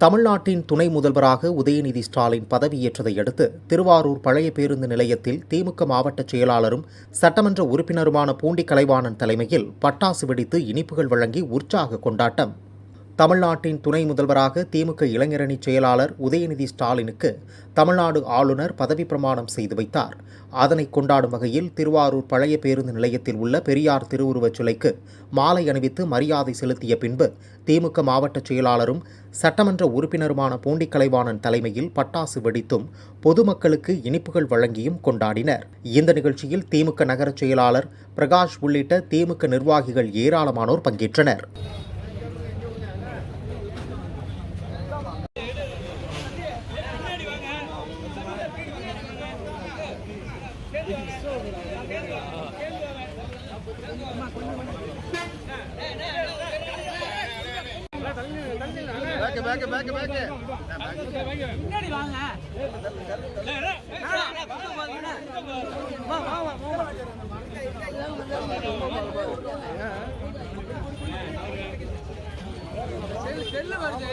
தமிழ்நாட்டின் துணை முதல்வராக உதயநிதி ஸ்டாலின் பதவியேற்றதை அடுத்து திருவாரூர் பழைய பேருந்து நிலையத்தில் திமுக மாவட்ட செயலாளரும் சட்டமன்ற உறுப்பினருமான பூண்டி கலைவாணன் தலைமையில் பட்டாசு வெடித்து இனிப்புகள் வழங்கி உற்சாக கொண்டாட்டம். தமிழ்நாட்டின் துணை முதல்வராக திமுக இளைஞரணி செயலாளர் உதயநிதி ஸ்டாலினுக்கு தமிழ்நாடு ஆளுநர் பதவி பிரமாணம் செய்து வைத்தார். அதனை கொண்டாடும் வகையில் திருவாரூர் பழைய பேருந்து நிலையத்தில் உள்ள பெரியார் திருவுருவச் சிலைக்கு மாலை அணிவித்து மரியாதை செலுத்திய பின்பு திமுக மாவட்ட செயலாளரும் சட்டமன்ற உறுப்பினருமான பூண்டி கலைவாணன் தலைமையில் பட்டாசு வெடித்தும் பொதுமக்களுக்கு இனிப்புகள் வழங்கியும் கொண்டாடினர். இந்த நிகழ்ச்சியில் திமுக நகரச் செயலாளர் பிரகாஷ் உள்ளிட்ட திமுக நிர்வாகிகள் ஏராளமானோர் பங்கேற்றனர். முன்னாடி வாங்க. செல்லு வருது